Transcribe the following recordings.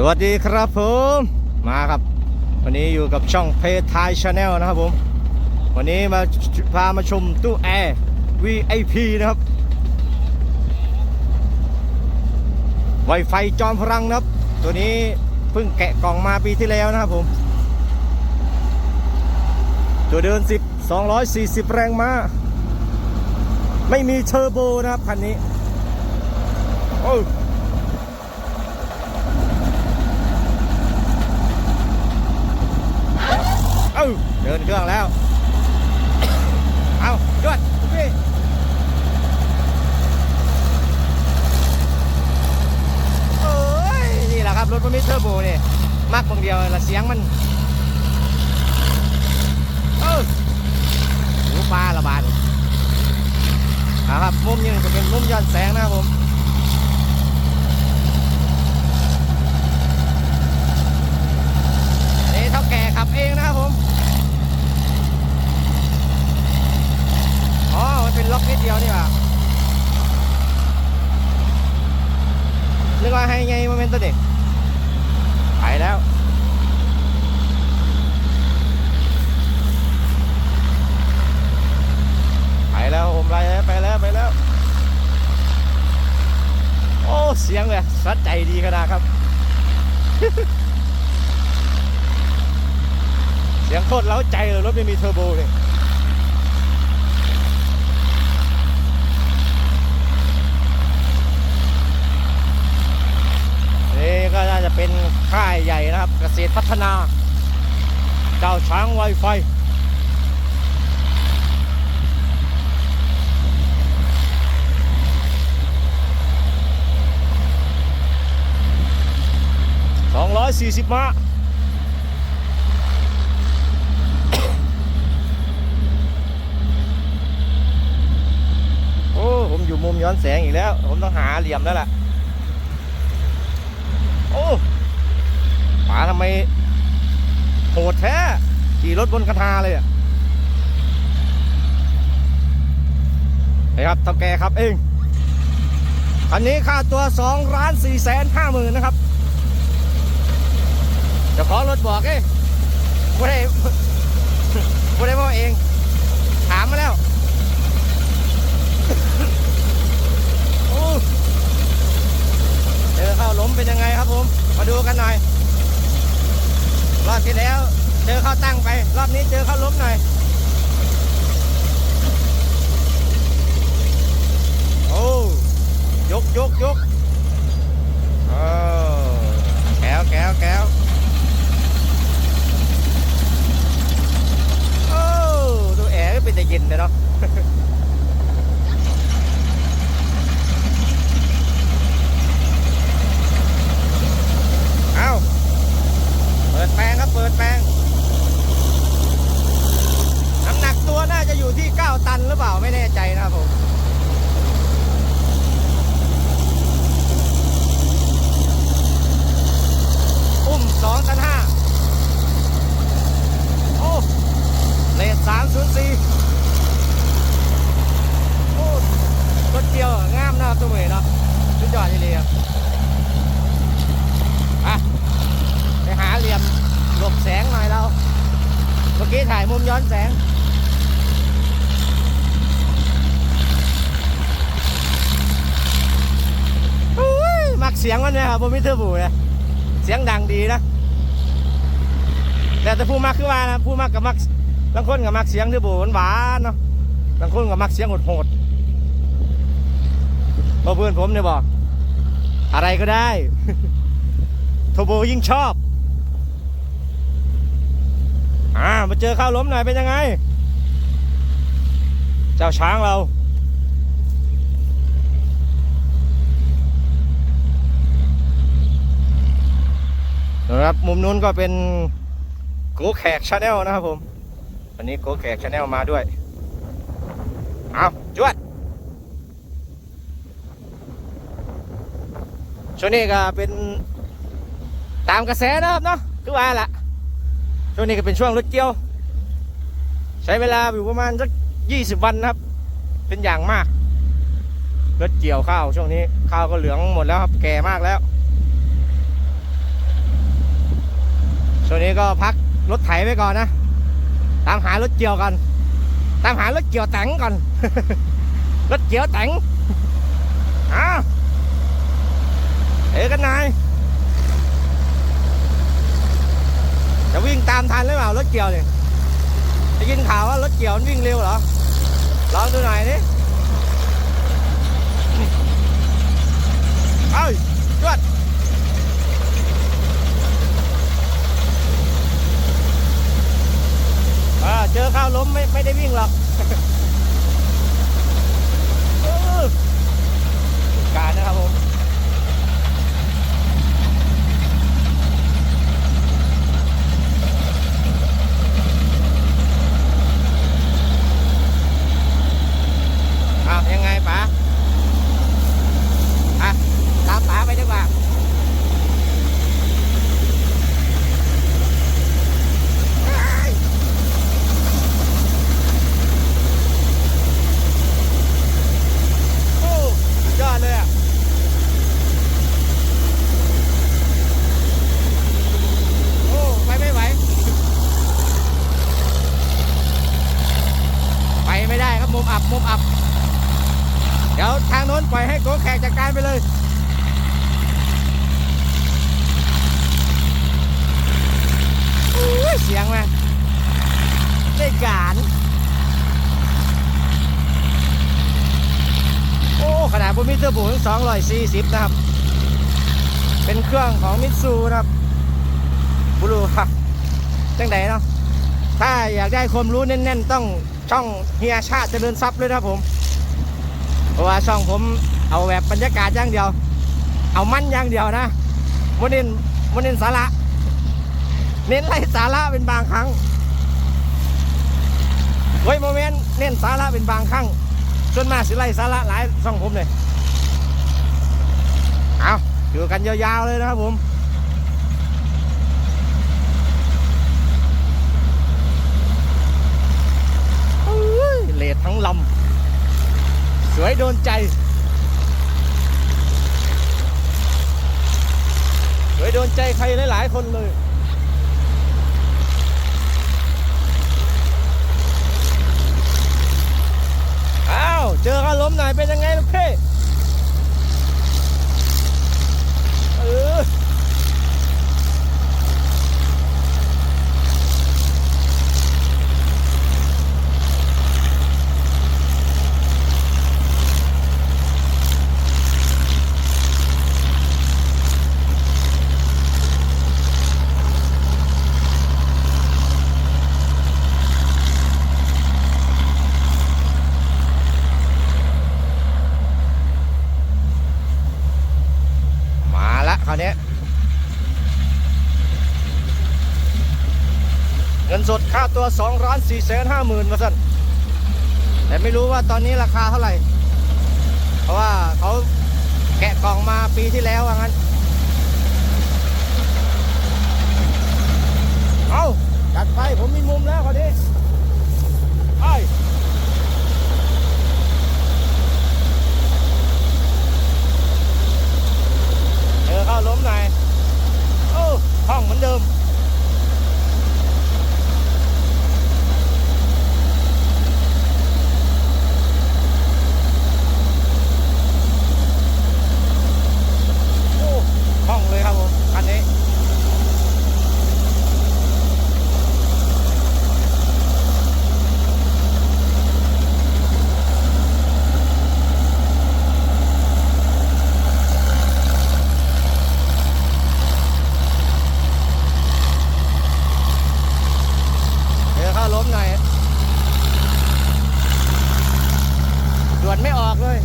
สวัสดีครับผมมาครับ วันนี้อยู่กับช่องเพจไทยชาแนลนะครับผม วันนี้มาพามาชมตู้แอร์ VIP นะครับไฟจอมพลังนะครับ ตัวนี้เพิ่งแกะกล่องมาปีที่แล้วนะครับผม ตัวเดิน 10 240 แรงม้าไม่มีเทอร์โบนะครับคันนี้โอ้าเดินเครื่องแล้ว เอาจวดคุณพี่เอ้ย นี่แหละครับ รถมันมีเทอร์โบนี่มักบาง เสียงมัน เออหูปลาระบาดอ่าครับ มุมนี้จะเป็นมุมย้อนแสงนะครับผม นี่เท่าแก่ขับเองนะครับผม อ๋อ มันเป็นล็อกนิดเดียวนี่หว่านึกว่าให้ไงมันเป็นตัวเด็กไปแล้ว ไปแล้วผมไปแล้วไปแล้วไปแล้ว โอ้ เสัดใจดีขนาดครับ เสียงโคตรเล้าใจเลยรถไม่มีเทอร์โบเลยนี่ก็น่าจะเป็นค่ายใหญ่นะครับ เกษตรพัฒนาเจ้าช้างไวไฟ 240ม้าโอ้ ผมอยู่มุมย้อนแสงอีกแล้ว ผมต้องหาเหลี่ยมแล้วล่ะ โอ้ป๋าทำไมโหดแท้ ขี่รถบนกระทาเลยอะนะครับเท่าแกครับเอง คันนี้ค่าตัว2ล้าน4แสน5หมื่นนะครับ จ้าขอรถบอกเอ้ไม่ได้ไม่ได้บอกเอง ถามมาแล้วโอ้เจอเข้าล้มเป็นยังไงครับผม มาดูกันหน่อย รอบที่แล้ว เจอเข้าตั้งไป รอบนี้เจอเข้าล้มหน่อย โอ้ยกยกยกโอ้แก้วแก้วแก้วโอ้ดูแอร์ ก็เป็นแต่เย็นเลยเนาะเอาเปิดแปลงครับ เปิดแปลงน้ำหนักตัวน่าจะอยู่ที่ 9 ตันหรือเปล่าไม่แน่ใจนะครับผมอุ้ม2ตัน5โอ้เลท304 โอ้รถเกี่ยวอะงามนะครับตัวเหมยเนาะสุดยอดจริงๆครับ อะไปหาเหลี่ยมหลบแสงหน่อยเรา เมื่อกี้ถ่ายมุมย้อนแสง อุ้ยมัก เสียงมันนี่ยครับผมมิเตอร์บูนี่ยเสียงดังดีนะแต่แต่ผู้มักคือว่านะผู้มักกับมักบางคนกับมักเสียงเทอร์โบหวานเนาะบางคนกับมักเสียงโหดๆบ่เพื่อนผมเนี่ยบอกอะไรก็ได้โทอร์โบยิ่งชอบอ่ามาเจอข้าวล้มหน่อยเป็นยังไง เจ้าช้างเรา นะครับ มุมนู้นก็เป็นโกแขกชาแนลนะครับผม วันนี้โกแขกชาแนลมาด้วย เอาจวดช่วงนี้ก็เป็นตามกระแสนะครับเนาะคือว่าละช่วงนี้ก็เป็นช่วงรถเกี่ยว ใช้เวลาอยู่ประมาณสักยี่สิบวันนะครับ เป็นอย่างมากรถเกี่ยวข้าวช่วงนี้ข้าวก็เหลืองหมดแล้วครับแก่มากแล้ว ก็พักรถไถไปก่อนนะ ตามหารถเกี่ยวกัน ตามหารถเกี่ยวแต่งก่อน รถเกี่ยวแต่งอ้าวเอ๋กันนายจะวิ่งตามทันหรือเปล่ารถเกี่ยวเนี่ยได้ยินข่าวว่ารถเกี่ยวมันวิ่งเร็วเหรอลองดูหน่อยนี่เอ้ยจวดอ่าเจอข้าวล้มไม่ไม่ได้วิ่งหรอก เออการนะครับผม อ้าว ยังไงป๋าอะตามป๋าไปดีกว่าเฮ้ยโอ้สุดยอดเลยอะโอ้ไปไม่ไหวไปไม่ได้ครับมุมอับมุมอับ เดี๋ยวทางโน้นปล่อยให้โกแขกจัดการไปเลยอุ้ยเสียงมาได้การ โอ้ ขนาดบนมิเตอร์บูถึงสองร้อยสี่สิบนะครับ เป็นเครื่องของมิตซูนะครับบลูครับจังไดเนาะถ้าอยากได้ความรู้แน่น ๆ ต้องช่องเฮียชาติเจริญทรัพย์เลยนะครับผม ราะว่าช่องผมเอาแบบบรรยากาศอย่างเดียว เอามันอย่างเดียวนะโมเน้นโมเน้นสาระ เน้นไล่สาระเป็นบางครั้งเฮ้ยโมเมนต์เน้นสาระเป็นบางครั้งส่วนมาสิไล่สาระหลายช่องผมเลยเอาอยู่กันยาวๆเลยนะครับผมเลดทั้งลำ วยโดนใจ สวยโดนใจใครหลาย ๆ คนเลยอ้าวเจอกันล้มหน่อยเป็นยังไงลูกเพ่เออ มาละคราวนี้ เงินส ดค่าตัว2ล้าน4แสนห้าหมื่นมาสั่นแต่ไม่รู้ว่าตอนนี้ราคาเท่าไหร่ เพราะว่าเขาแกะกล่องมาปีที่แล้วว่างั้น เอาจัดไปผมมีมุมแล้วคราวนี้ไปเจอเข้าล้มหน่อยโอ้ห้องเหมือนเดิม โอ้ห้องเลยครับผมคันนี้ เดี๋ยวเข้าล้มหน่อยด่วนไม่ออกเลย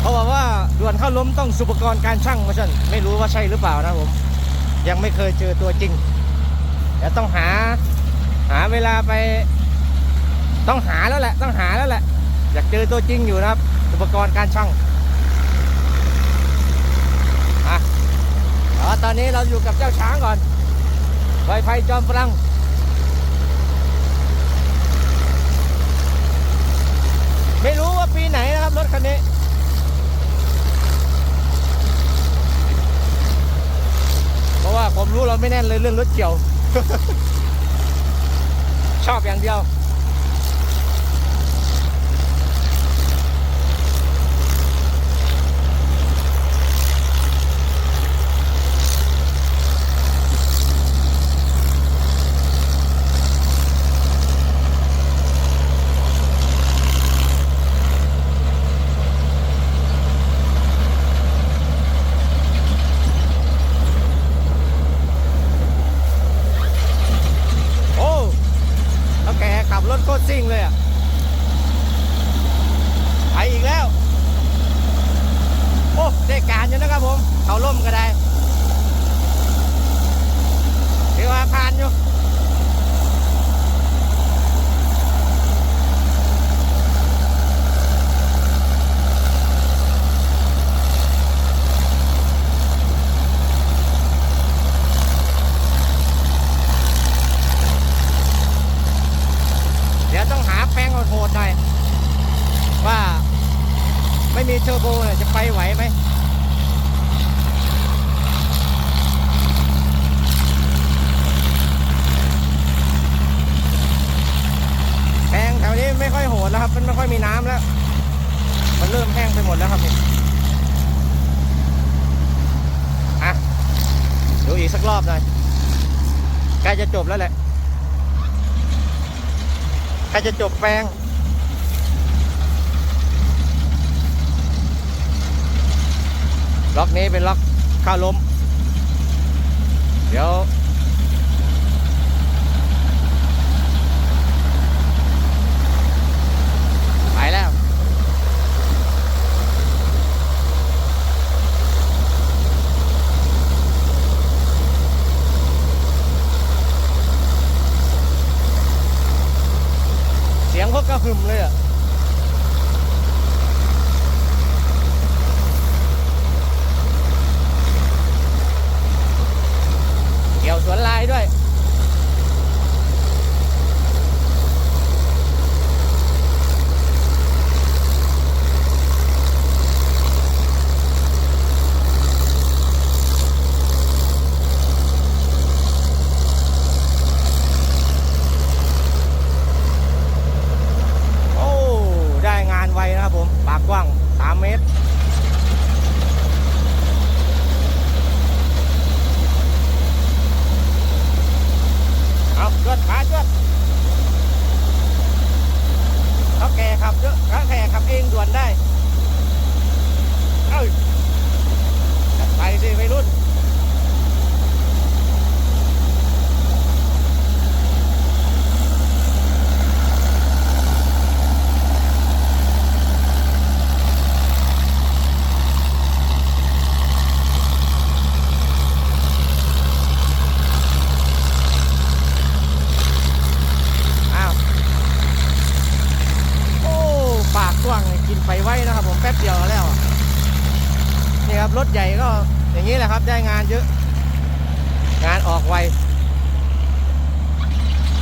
เขาบอกว่าด่วนเข้า ล้มต้องสุปกรณ์การช่างมาชันไม่รู้ว่าใช่หรือเปล่านะผม ยังไม่เคยเจอตัวจริงเดี๋ยวต้องหา หาเวลาไป ต้องหาแล้วแหละ ต้องหาแล้วแหละ อยากเจอตัวจริงอยู่นะครับ อุปกรณ์การช่างอะตอนนี้เราอยู่กับเจ้าช้างก่อนไวไฟจอมพลัง ไม่รู้ว่าปีไหนนะครับรถคันนี้ เราไม่แน่นเลยเรื่องรถเกี่ยว ชอบอย่างเดียว โอ้แล้วแกขับรถโคตรซิ่งเลยอะ ไปอีกแล้ว โอ้ได้การอยู่นะครับผม เขาล่มก็ได้ถือว่าผ่านอยู่ เดี๋ยวต้องหาแป้งโหดๆหน่อย ว่าไม่มีเทอร์โบเนี่ยจะไปไหวไหมแป้งแถวนี้ไม่ ครับ มันไม่ค่อยมีน้ำแล้ว มันเริ่มแห้งไปหมดแล้วครับนี่อะดูอีกสักรอบหน่อยใกล้จะจบแล้วแหละใครจะจบแปลงล็อกนี้เป็นล็อกข้าวล้ม เดี๋ยว ไปแล้ว เสียงเขากระหึ่มเลยอะ เกี่ยวสวนลายด้วย โอ้ ได้งานไวนะครับผม ปากกว้าง 3 เมตร เอา จวดขาจวดเขาแก่ขับเยอะเขาแก่ขับเองด่วนได้ เอ้ยจัดไปสิไม่รุ่น อ้าว โอ้ ปากกว้างนี่กินไปไว้นะครับผมแป๊บเดียวแล้วอะนี่ค รถใหญ่ก็อย่างนี้แหละครับ ได้งานเยอะ งานออกไว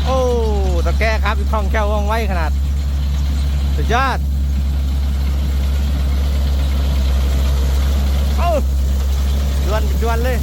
โอ้ตะแก้ครับคล่องแคล่วว่องไวขนาด สุดยอดโอ้ดวนดวนเลย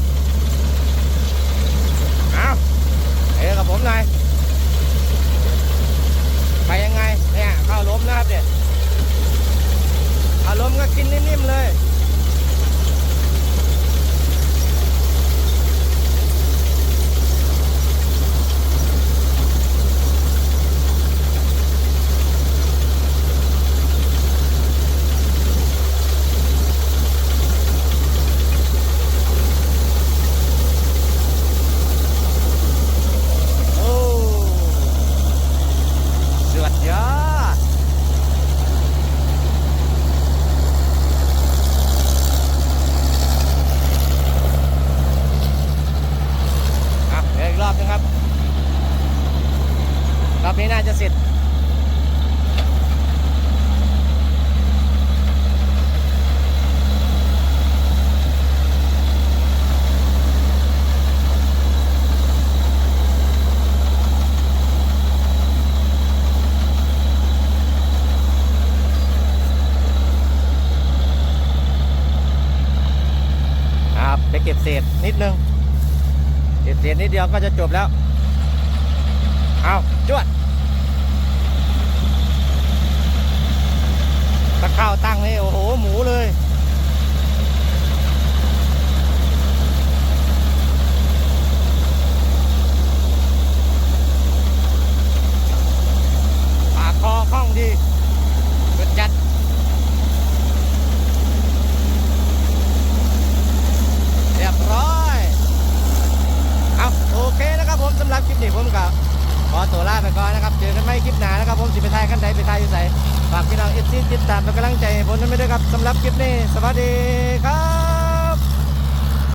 ดเดียวก็จะจบแล้ว เอาจวดตะข้าวตั้งนี่โอ้โห หมูเลย